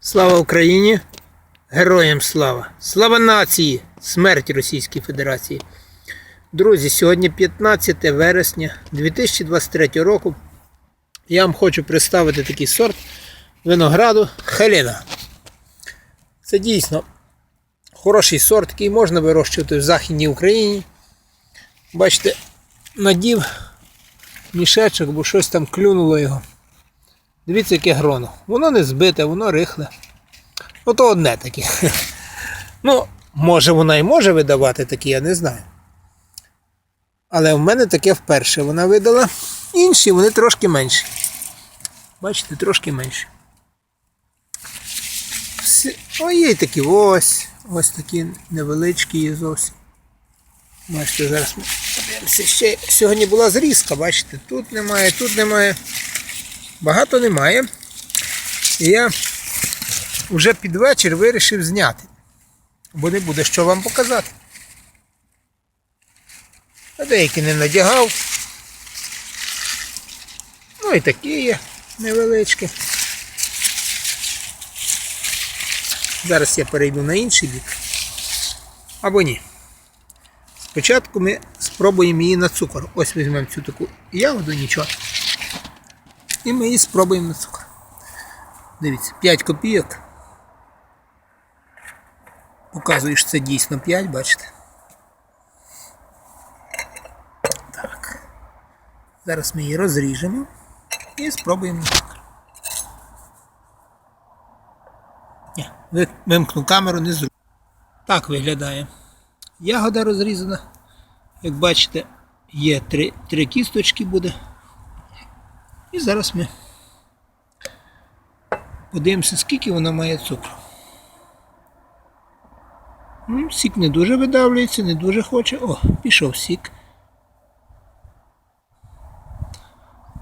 Слава Україні! Героям слава! Слава нації! Смерть Російській Федерації! Друзі, сьогодні 15 вересня 2023 року. Я вам хочу представити такий сорт винограду Хелена. Це дійсно хороший сорт, який можна вирощувати в Західній Україні. Бачите, надів мішечок, бо щось там клюнуло його. Дивіться, яке гроно. Воно не збите, воно рихле. Ото одне таке. Ну, може вона і може видавати такі, я не знаю. Але в мене таке вперше вона видала. Інші вони трошки менші. Бачите, трошки менші. О, є такі ось. Ось такі невеличкі є зовсім. Бачите, зараз ми подивимося. Ще сьогодні була зрізка, бачите, тут немає, тут немає. Багато немає. І я вже під вечір вирішив зняти. Бо не буде що вам показати. А деякі не надягав. Ну і такі є невеличкі. Зараз я перейду на інший бік. Або ні. Спочатку ми спробуємо її на цукор. Ось візьмемо цю таку ягоду, нічого. І ми її спробуємо на цукор. Дивіться, 5 копійок. Показую, що це дійсно 5, бачите? Так. Зараз ми її розріжемо і спробуємо на. Ні, вимкну камеру, не зру. Так виглядає. Ягода розрізана. Як бачите, є три, три кісточки буде. І зараз ми подивимося, скільки вона має цукру. М, Сік не дуже видавлюється, не дуже хоче. О, пішов сік.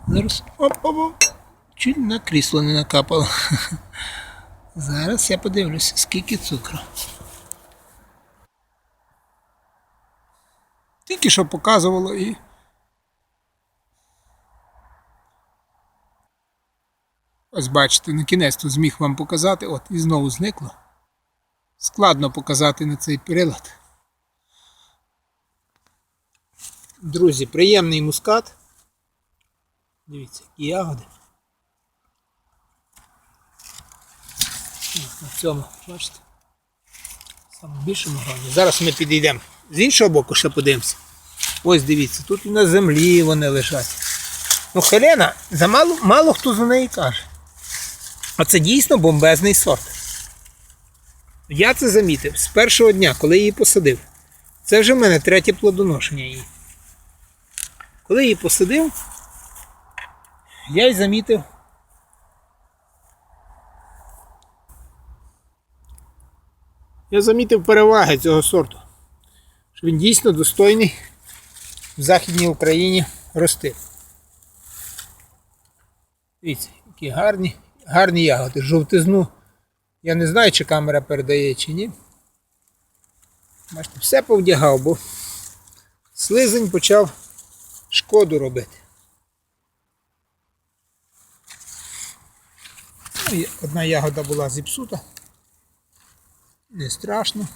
Зараз. Оп-оп-оп. Чуть на крісло не накапало. Зараз я подивлюся, скільки цукру. Тільки що показувало і. Ось бачите, на кінець то зміг вам показати, от і знову зникло. Складно показати на цей прилад. Друзі, приємний мускат. Дивіться, які ягоди. На цьому, бачите? Саме більшому гроні. Зараз ми підійдемо з іншого боку, ще подивимося. Ось дивіться, тут і на землі вони лежать. Ну, Хелена, замало, мало хто за неї каже. А це дійсно бомбезний сорт. Я це замітив з першого дня, коли її посадив. Це вже в мене третє плодоношення її. Коли її посадив, я й замітив. Я замітив переваги цього сорту. Що він дійсно достойний в Західній Україні рости. Дивіться, які гарні, гарні ягоди. Жовтизну. Я не знаю, чи камера передає, чи ні. Бачите, все повдягав, бо слизень почав шкоду робити. Ну, Одна ягода була зіпсута. Не страшно.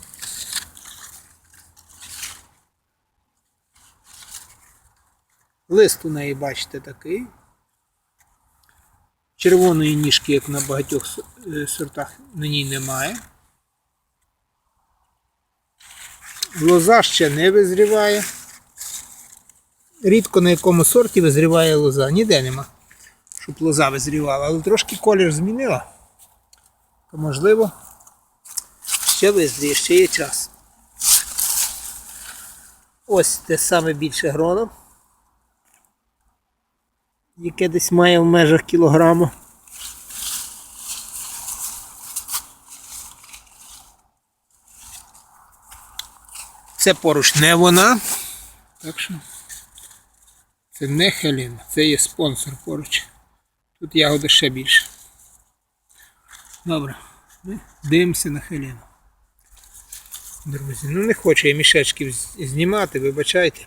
Лист у неї, бачите, такий. Червоної ніжки, як на багатьох е, сортах, на ній немає. Лоза ще не визріває. Рідко на якому сорті визріває лоза. Ніде нема, щоб лоза визрівала, але трошки колір змінила. То можливо ще визріє, ще є час. Ось те саме більше гроно, яке десь має в межах кілограму. Це поруч не вона. Так що це не Хеліна, це є спонсор поруч. Тут ягоди ще більше. Добре, ми дивимося на Хеліну. Друзі, ну не хочу я мішечків знімати, вибачайте.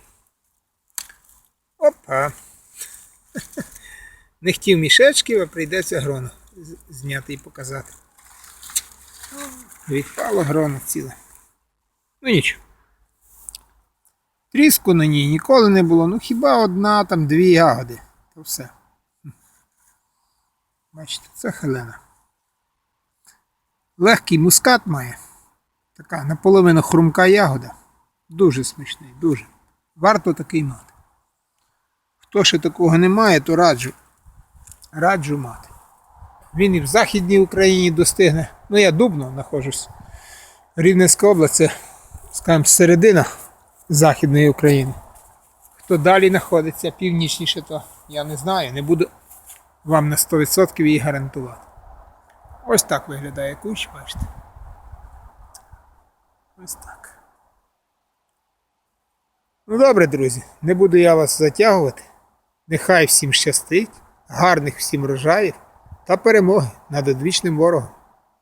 Опа. Не хотів мішечків, а прийдеться гроно зняти і показати. Відпало гроно ціле. Ну нічого. Тріску на ній ніколи не було. Ну хіба одна, там дві ягоди. То все. Бачите, це хелена. Легкий мускат має. Така наполовину хрумка ягода. Дуже смачний, дуже. Варто такий мати. Хто ще такого не має, то раджу. Раджу мати. Він і в Західній Україні достигне. Ну, я дубно знаходжусь. Рівненська область це, скажімо, середина Західної України. Хто далі знаходиться північніше, то я не знаю. Не буду вам на 100% її гарантувати. Ось так виглядає кущ, бачите. Ось так. Ну добре, друзі, не буду я вас затягувати. Нехай всім щастить, гарних всім рожаїв та перемоги над одвічним ворогом.